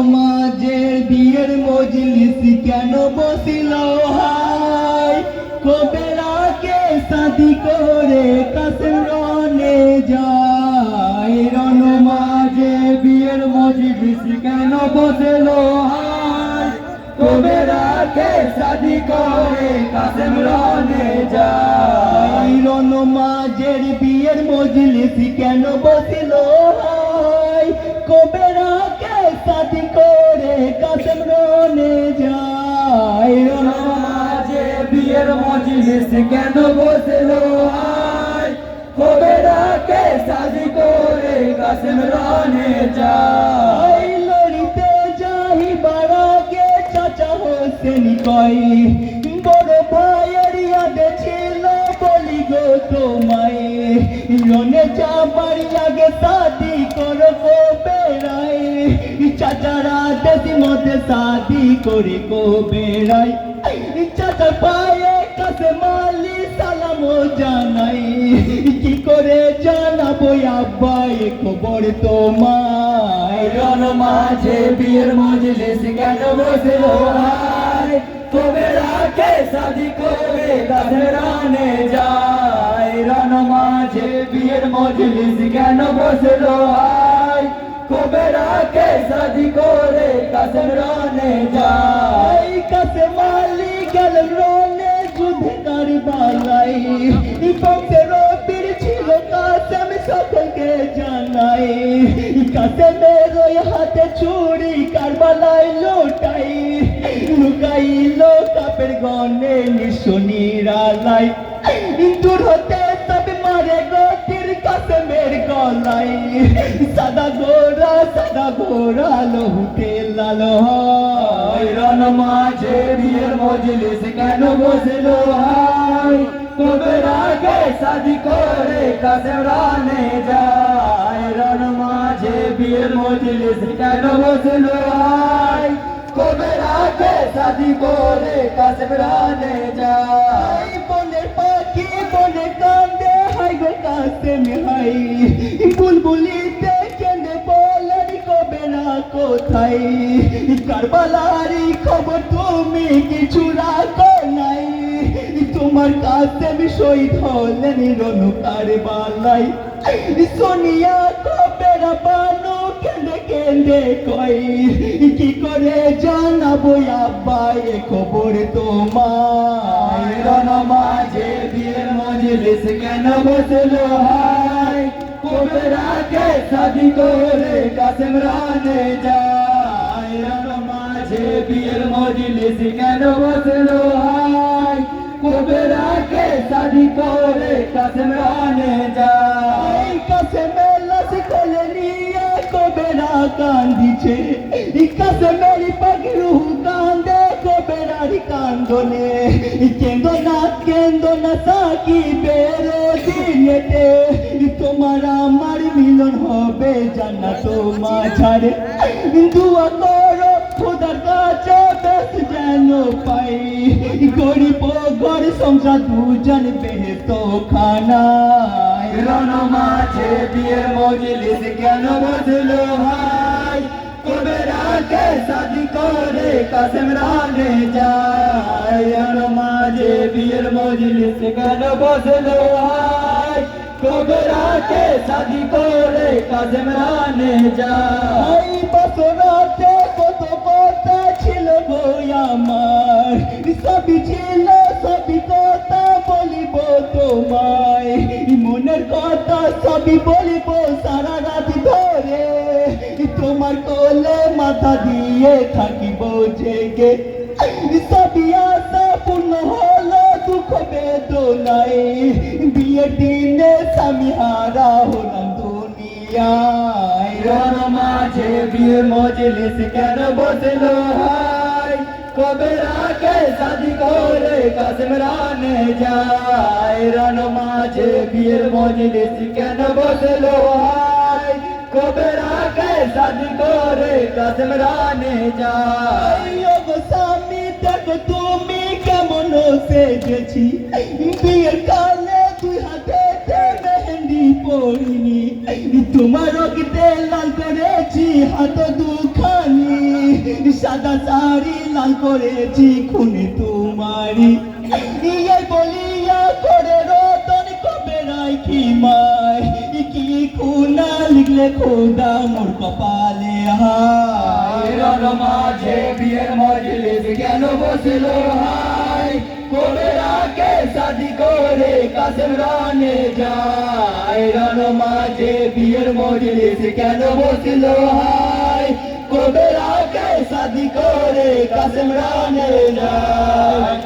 সমাজের বিয়ের মজলিস কেন বসিল? হাই কবেরাকে সাদি করে কাসেম রনে যায়? রনমাজে বিয়ের মজলিস কেন বসিল? হাই কবেরাকে সাদি করে কাসেম রনে যায়? রনমাজের বিয়ের মজলিস কেন বসিল? হাই কাসেম রনে যায়। রনমাজে বিয়ের মজলিস কেন বসিল হাই কবেরাকে সাদি করে কাসেম রনে যায়। লড়িতে যাই বারাকে চাচা হোসেন কই বড় ভাইয়ের ইয়াদে ছিল বলি গো তোমায়। রনে চাপার লাগে সাদি করো গো বেড়াই চাচারা দেশি মধ্যে সাদি করে গো বেড়াই চাচার পায়ে কাছে মালি সালাম জানাই। কি করে জানাব আব্বাই খবর তোমায়? রন মাঝে, বিয়ের মজলিস কেন হাই তবে রাখে সাদি করে গাছরানে যায়? রন মাঝে, বিয়ের মজলিস কেন বসল হাই কবে রাখে সাদি করে কাসম রনে যায় কাসে মালি গেল রনে যুদ্ধ কারবালাই বংশের বীর ছিল কাসেম সকলকে জানাই। কাসেমের ওই হাতে ছুরি কারবালাই লোটাই। লুকাইল কাপের গনে নিশনিরালাই গলাই সাদা গোরা সাদা গোরা লহুতে লাল হয়। মাঝে বিয়ের মজলিস কেন বসল হাই কবে রাগে শাদি করে কাসেম রানে যায়। রন মাঝে বিয়ের মজলিস কেন বসল হাই কবে রাগে শাদি করে কাসেম রানে যায়। বনের পাখি বনে কান্দে হাই গো কাসেম হাই বুলবুলিতে কেঁদে বলেন কবে না কোথায়? কারবালারি খবর তুমি কিছু রাখো নাই। তোমার কাছে আমি শহীদ হলেন রনু কারবালাই। সোনিয়া কবেরা বানু কেঁদে কেঁদে কই কি করে জানাব আব্বাই এ খবর বিয়ের মজলিস কেন বসল হাই কবে রাখে শাদি করে কাসেম রানে যায়? রন মাঝে বিয়ের মজলিস কেন বসল হাই কবে রাখে শাদি করে কাসেম রানে যায়? কাসেমের লাশ কোলে নিয়ে কবে না কান্দিছে। কাসেমের পাগলু কান্দনে কেন্দ্র না কেন্দ্র না সাকি বেরো দিনেতে। তোমার আমার মিলন হবে জান্নাত মাঝারে দুয়া করো, খোদার কাছে যেন পাই। গরিব ঘর সংসার দুজন বেহেত খানায়। রণ মাঝে বিয়ের মজলিস কেন ভাই কবে কাসেম রানে যায় রণ মাঝে বিয়ের মজলিস কেন বসল ভাই কবে রাখে শাদি করে কাসেম রানে যায় বসরাতে কত কথা ছিল গো আমার সবই ছিল সবই কথা বলিব তোমায় মনের কথা সবই বলিব সারা রাত ধরে তোমার কোলে মাথা দিয়ে থাকিব জেগে। আশা পূর্ণ হলো, দুঃখ বেদনায়। বিয়ের দিনে স্বামী হারা হলাম দুনিয়ায়। মাঝে বিয়ে মজলিস কেন বসল হাই কবে রাখে শাদি করে কাসম রানে যায়? রণ মাঝে বিয়ের মজলিস কেন বসল হাই কবে রাখে শাদি করে কাসম রানে যায় গো স্বামী দেখো তুমি কেমন সেজেছি বিয়ের কালে তুই হাতে মেহেন্দি পড়িনি তোমার রক্তে লাল করেছি হাত দুখানি সাদা শাড়ি লাল করেছি খুনে তোমারি কি খুনা লিখলে খোদা মোর কপালে রণ মাঝে বিয়ের মজলিস কেন বসল হাই কবে রাখে শাদি করে কাসম রানে যায়। রণ মাঝে বিয়ের মজলিস কেন বসল হাই কবে রাখে শাদি করে কাসম রানে যায়।